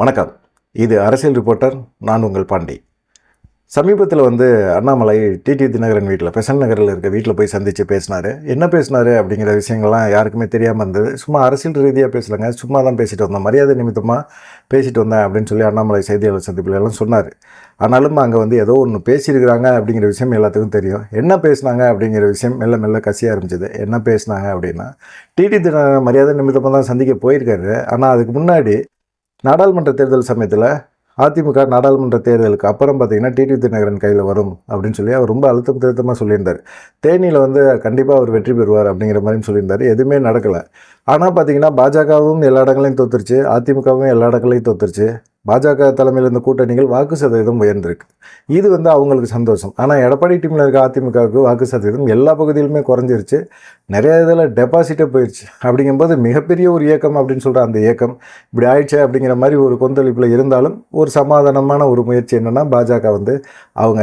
வணக்கம். இது அரசியல் ரிப்போர்ட்டர் நான் உங்கள் பாண்டி. சமீபத்தில் வந்து அண்ணாமலை டிடி தினகரன் வீட்டில் பெசன் நகரில் இருக்க வீட்டில் போய் சந்தித்து பேசினார். என்ன பேசினார் அப்படிங்கிற விஷயங்கள்லாம் யாருக்குமே தெரியாமல் இருந்தது. சும்மா அரசியல் ரீதியாக பேசலைங்க சும்மா தான் பேசிட்டு வந்தேன் மரியாதை நிமித்தமாக பேசிட்டு வந்தேன் அப்படின்னு சொல்லி அண்ணாமலை செய்தியாளர் சந்திப்பில் எல்லாம் சொன்னார். ஆனாலும் அங்கே வந்து ஏதோ ஒன்று பேசியிருக்கிறாங்க அப்படிங்கிற விஷயம் எல்லாத்துக்கும் தெரியும். என்ன பேசினாங்க அப்படிங்கிற விஷயம் மெல்ல மெல்ல கசிய ஆரம்பிச்சது. என்ன பேசினாங்க அப்படின்னா டிடி தினகரன் மரியாதை நிமித்தமாக தான் சந்திக்க போயிருக்காரு. ஆனால் அதுக்கு முன்னாடி நாடாளுமன்ற தேர்தல் சமயத்தில் அதிமுக நாடாளுமன்ற தேர்தலுக்கு அப்புறம் பார்த்தீங்கன்னா டிடி தினகரன் கையில் வரும் அப்படின்னு சொல்லி அவர் ரொம்ப அழுத்தம் திருத்தமாக சொல்லியிருந்தார். தேனியில் வந்து கண்டிப்பாக அவர் வெற்றி பெறுவார் அப்படிங்கிற மாதிரியும் சொல்லியிருந்தார். எதுவுமே நடக்கலை. ஆனால் பார்த்தீங்கன்னா பாஜகவும் எல்லா இடங்களையும் தோத்துருச்சு. அதிமுகவும் எல்லா இடங்களையும் தோத்துருச்சு. பாஜக தலைமையில் இருந்த கூட்டணிகள் வாக்கு சதவீதம் உயர்ந்திருக்கு. இது வந்து அவங்களுக்கு சந்தோஷம். ஆனால் எடப்பாடி டீமில் இருக்க அதிமுகவுக்கு வாக்கு சதவீதம் எல்லா பகுதியிலுமே குறைஞ்சிருச்சு. நிறைய இதில் டெபாசிட்டே போயிடுச்சு அப்படிங்கும்போது மிகப்பெரிய ஒரு இயக்கம் அப்படின்னு சொல்கிற அந்த இயக்கம் இப்படி ஆயிடுச்சு அப்படிங்கிற மாதிரி ஒரு கொந்தளிப்பில் இருந்தாலும் ஒரு சமாதானமான ஒரு முயற்சி என்னென்னா பாஜக வந்து அவங்க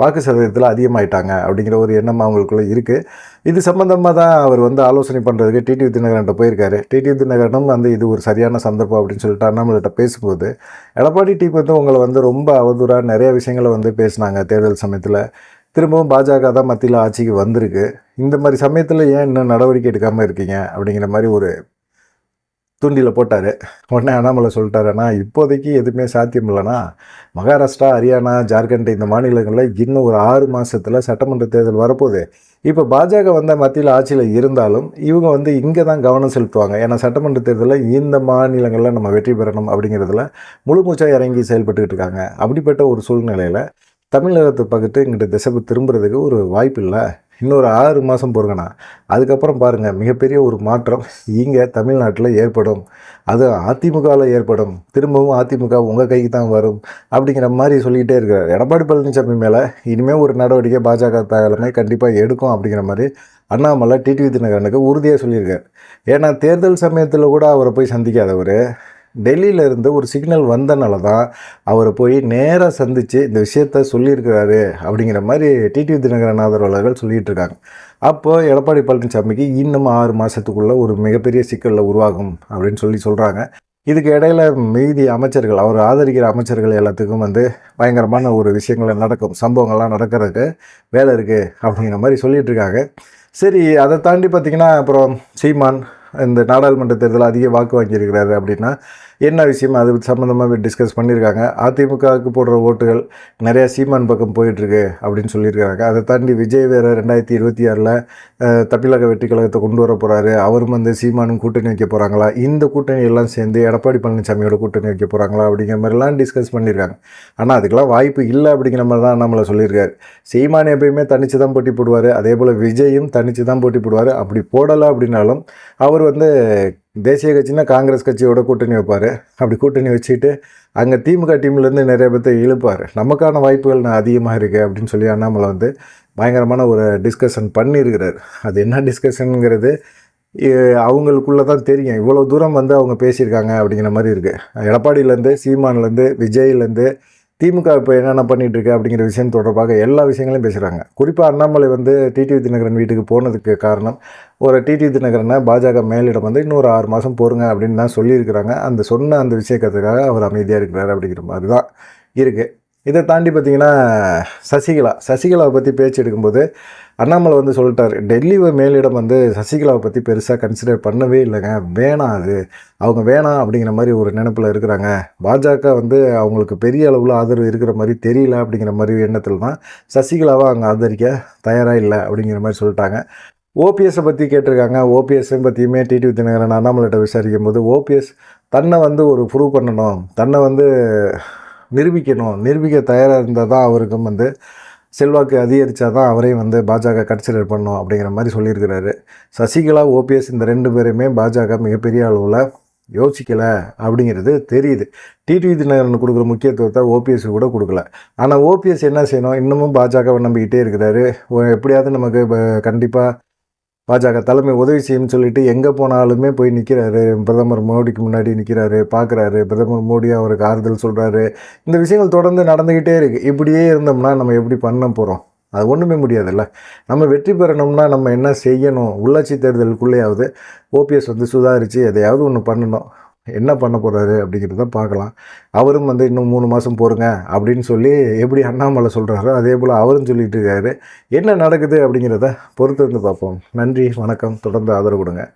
வாக்கு சதவீதத்தில் அதிகமாயிட்டாங்க அப்படிங்கிற ஒரு எண்ணம் அவங்களுக்குள்ளே இருக்குது இது சம்மந்தமாக தான் அவர் வந்து ஆலோசனை பண்ணுறதுக்கு டிடிவி தினகரன்ட்ட போயிருக்காரு. டிடிவி தினகரனும் வந்து இது ஒரு சரியான சந்தர்ப்பம் அப்படின்னு சொல்லிட்டு அண்ணாமலைகிட்ட பேசும்போது எடப்பாடி டீம் வந்து உங்களை வந்து ரொம்ப அவதூறாக நிறைய விஷயங்களை வந்து பேசினாங்க தேர்தல் சமயத்தில். திரும்பவும் பாஜக தான் மத்தியில் ஆட்சிக்கு வந்திருக்கு. இந்த மாதிரி சமயத்தில் ஏன் இன்னும் நடவடிக்கை எடுக்காமல் இருக்கீங்க? அப்படிங்கிற மாதிரி ஒரு தூண்டியில் போட்டார். உடனே அண்ணாமலை சொல்லிட்டாருன்னா இப்போதைக்கு எதுவுமே சாத்தியம் இல்லைனா மகாராஷ்டிரா ஹரியானா ஜார்க்கண்ட் இந்த மாநிலங்களில் இன்னும் ஒரு ஆறு மாதத்தில் சட்டமன்ற தேர்தல் வரப்போகுது. இப்போ பாஜக வந்த மத்தியில் ஆட்சியில் இருந்தாலும் இவங்க வந்து இங்கே தான் கவனம் செலுத்துவாங்க. ஏன்னா சட்டமன்ற தேர்தலில் இந்த மாநிலங்களில் நம்ம வெற்றி பெறணும் அப்படிங்கிறதுல முழு மூச்சாக இறங்கி செயல்பட்டுக்கிட்டு இருக்காங்க. அப்படிப்பட்ட ஒரு சூழ்நிலையில் தமிழகத்தை பக்கத்து இங்கிட்ட திசை திரும்புறதுக்கு ஒரு வாய்ப்பு இல்லை. இன்னொரு ஆறு மாதம் பொறுங்கண்ணா. அதுக்கப்புறம் பாருங்கள் மிகப்பெரிய ஒரு மாற்றம் இங்கே தமிழ்நாட்டில் ஏற்படும். அது அதிமுகவில் ஏற்படும். திரும்பவும் அதிமுக உங்கள் கைக்கு தான் வரும் அப்படிங்கிற மாதிரி சொல்லிக்கிட்டே இருக்கார் எடப்பாடி பழனிசாமி மேலே இனிமேல் ஒரு நடவடிக்கை பாஜக தலைமை கண்டிப்பாக எடுக்கும் அப்படிங்கிற மாதிரி அண்ணாமலை டிடிவி தினகரனுக்கு உறுதியாக சொல்லியிருக்கார். ஏன்னா தேர்தல் சமயத்தில் கூட அவரை போய் சந்திக்காதவர். டெல்லியில் இருந்து ஒரு சிக்னல் வந்தனால தான் அவரை போய் நேராக சந்தித்து இந்த விஷயத்த சொல்லியிருக்கிறாரு அப்படிங்கிற மாதிரி டிடிவி தினகரன் ஆதரவாளர்கள் சொல்லிகிட்டு இருக்காங்க அப்போது எடப்பாடி பழனிசாமிக்கு இன்னும் ஆறு மாதத்துக்குள்ளே ஒரு மிகப்பெரிய சிக்கலில் உருவாகும் அப்படின்னு சொல்லி சொல்கிறாங்க இதுக்கு இடையில மீதி அமைச்சர்கள் அவர் ஆதரிக்கிற அமைச்சர்கள் எல்லாத்துக்கும் வந்து பயங்கரமான ஒரு விஷயங்கள் நடக்கும் சம்பவங்கள்லாம் நடக்கிறதுக்கு வேலை இருக்குது அப்படிங்கிற மாதிரி சொல்லிகிட்டு இருக்காங்க சரி அதை தாண்டி பார்த்திங்கன்னா அப்புறம் சீமான் இந்த நாடாளுமன்ற தேர்தலில் அதிக வாக்கு வாங்கியிருக்கிறாரு அப்படின்னா என்ன விஷயம் அது சம்மந்தமாக டிஸ்கஸ் பண்ணியிருக்காங்க. அதிமுகவுக்கு போடுற ஓட்டுகள் நிறையா சீமான் பக்கம் போயிட்டுருக்கு அப்படின்னு சொல்லியிருக்காங்க. அதை தாண்டி விஜய் வேறு ரெண்டாயிரத்தி இருபத்தி ஆறில் தமிழக வெற்றி கழகத்தை கொண்டு வர போகிறாரு அவரும் வந்து சீமானும் கூட்டணி வைக்க போகிறாங்களா இந்த கூட்டணி எல்லாம் சேர்ந்து எடப்பாடி பழனிசாமியோட கூட்டணி வைக்க போகிறாங்களா அப்படிங்கிற மாதிரிலாம் டிஸ்கஸ் பண்ணியிருக்காங்க. ஆனால் அதுக்கெல்லாம் வாய்ப்பு இல்லை அப்படிங்கிற மாதிரி தான் நம்மளை சொல்லியிருக்காரு. சீமான் எப்பயுமே தனித்து தான் போட்டி போடுவார். அதே போல் விஜயும் தனித்து தான் போட்டி போடுவார். அப்படி போடலை அப்படின்னாலும் அவர் வந்து தேசிய கட்சினா காங்கிரஸ் கட்சியோட கூட்டணி வைப்பார். அப்படி கூட்டணி வச்சுட்டு அங்கே திமுக டீம்லேருந்து நிறைய பேர்த்த இழுப்பார். நமக்கான வாய்ப்புகள் நான் அதிகமாக இருக்குது அப்படின்னு சொல்லி அண்ணாமலை வந்து பயங்கரமான ஒரு டிஸ்கஷன் பண்ணியிருக்கிறார். அது என்ன டிஸ்கஷனுங்கிறது அவங்களுக்குள்ளே தான் தெரியும். இவ்வளோ தூரம் வந்து அவங்க பேசியிருக்காங்க அப்படிங்கிற மாதிரி இருக்குது எடப்பாடியிலேருந்து சீமான்லேருந்து விஜய்லேருந்து திமுக இப்போ என்னென்ன பண்ணிகிட்ருக்கு அப்படிங்கிற விஷயம் தொடர்பாக எல்லா விஷயங்களையும் பேசுகிறாங்க குறிப்பாக அண்ணாமலை வந்து டிடிவி தினகரன் வீட்டுக்கு போனதுக்கு காரணம் ஒரு டிடிவி தினகரனை பாஜக மேலிடம் வந்து இன்னொரு ஆறு மாதம் போருங்க அப்படின்னு தான் சொல்லியிருக்கிறாங்க. அந்த சொன்ன அந்த விஷயத்துக்காக அவர் அமைதியாக இருக்கிறார் அப்படிங்கிற மாதிரி தான் இருக்குது இதை தாண்டி பார்த்திங்கன்னா சசிகலா சசிகலாவை பற்றி பேச்சு எடுக்கும்போது அண்ணாமலை வந்து சொல்லிட்டார் டெல்லி மேலிடம் வந்து சசிகலாவை பற்றி பெருசாக கன்சிடர் பண்ணவே இல்லைங்க. வேணாம் அது. அவங்க வேணாம் அப்படிங்கிற மாதிரி ஒரு நினப்பில் இருக்கிறாங்க. பாஜக வந்து அவங்களுக்கு பெரிய அளவில் ஆதரவு இருக்கிற மாதிரி தெரியல அப்படிங்கிற மாதிரி எண்ணத்தில் தான் சசிகலாவை அங்கே ஆதரிக்க தயாராக இல்லை அப்படிங்கிற மாதிரி சொல்லிட்டாங்க. ஓபிஎஸை பற்றி கேட்டிருக்காங்க. ஓபிஎஸ்ஸை பற்றியுமே டிடிவி தினகரன் அண்ணாமலைகிட்ட விசாரிக்கும் போது ஓபிஎஸ் தன்னை வந்து ஒரு ப்ரூவ் பண்ணணும். தன்னை வந்து நிரூபிக்கணும் நிரூபிக்க தயாராக இருந்தால் தான் அவருக்கும் வந்து செல்வாக்கு அதிகரித்தா தான் அவரையும் வந்து பாஜக கன்சிடர் பண்ணும் அப்படிங்கிற மாதிரி சொல்லியிருக்கிறாரு. சசிகலா ஓபிஎஸ் இந்த ரெண்டு பேருமே பாஜக மிகப்பெரிய அளவில் யோசிக்கலை அப்படிங்கிறது தெரியுது. டிடிவி தினகரன் கொடுக்குற முக்கியத்துவத்தை ஓபிஎஸ் கூட கொடுக்கல. ஆனால் ஓபிஎஸ் என்ன செய்யணும்? இன்னமும் பாஜகவை நம்பிக்கிட்டே இருக்கிறாரு. எப்படியாவது நமக்கு கண்டிப்பாக பாஜக தலைமை உதவி செய்யும்னு சொல்லிட்டு எங்கே போனாலுமே போய் நிற்கிறாரு பிரதமர் மோடிக்கு முன்னாடி நிற்கிறாரு பார்க்குறாரு பிரதமர் மோடி அவருக்கு ஆறுதல் சொல்கிறாரு இந்த விஷயங்கள் தொடர்ந்து நடந்துக்கிட்டே இருக்குது இப்படியே இருந்தோம்னா நம்ம எப்படி பண்ண போகிறோம் அது ஒன்றுமே முடியாதுல்ல. நம்ம வெற்றி பெறணும்னா நம்ம என்ன செய்யணும்? உள்ளாட்சி தேர்தலுக்குள்ளேயாவது ஓபிஎஸ் வந்து சுதாரித்து எதையாவது ஒன்று பண்ணணும். என்ன பண்ண போகிறாரு அப்படிங்கிறத பார்க்கலாம். அவரும் வந்து இன்னும் மூணு மாதம் போருங்க அப்படின்னு சொல்லி எப்படி அண்ணாமலை சொல்கிறாரோ அதே போல் அவரும் சொல்லிகிட்டு இருக்காரு. என்ன நடக்குது அப்படிங்கிறத பொறுத்து வந்து பார்ப்போம். நன்றி வணக்கம். தொடர்ந்து ஆதரவு கொடுங்க.